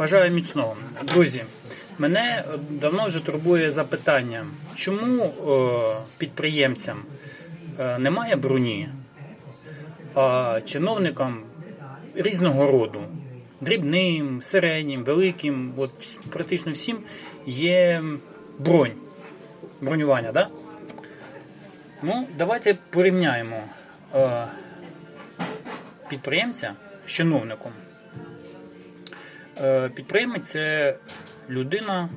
Бажаю міцного. Друзі, мене давно вже турбує запитання, чому е, підприємцям е, немає броні, а чиновникам різного роду, дрібним, середнім, великим, от практично всім є бронь, бронювання, да? Ну, давайте порівняємо е, підприємця з чиновником. Е, Підприємець це людина,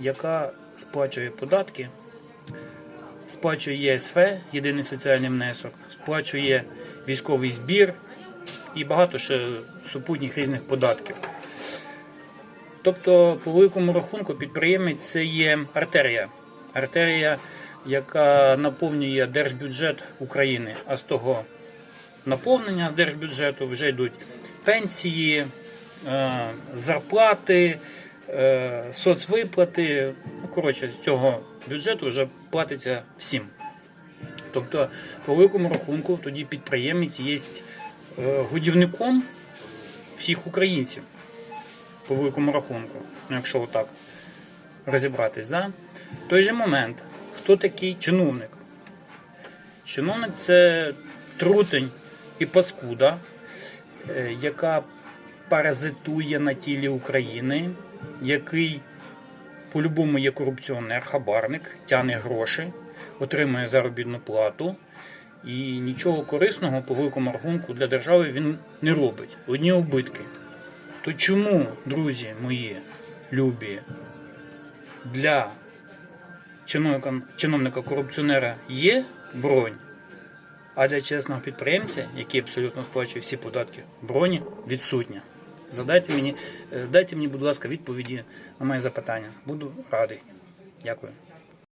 яка сплачує податки, сплачує ЄСВ, єдиний соціальний внесок, сплачує військовий збір і багато ще супутніх різних податків. Тобто, по великому рахунку, підприємець це є артерія. Артерія, яка наповнює держбюджет України, а з того наповнення з держбюджету вже йдуть пенсії, зарплати, е, соцвиплати. Ну, коротше, з цього бюджету вже платиться всім. Тобто, по великому рахунку, тоді підприємець є е, годівником всіх українців. По великому рахунку, ну, якщо отак розібратись. Да? В той же момент, хто такий чиновник? Чиновник це трутень і паскуда, е, яка паразитує на тілі України, який по-любому є корупціонер, хабарник, тяне гроші, отримує заробітну плату і нічого корисного по великому рахунку для держави він не робить. Одні убитки. То чому, друзі мої любі, для чиновника, чиновника корупціонера є бронь, а для чесного підприємця, який абсолютно сплачує всі податки, броні відсутня. Задайте мені, е, дайте мені, будь ласка, відповіді на моє запитання. Буду радий. Дякую.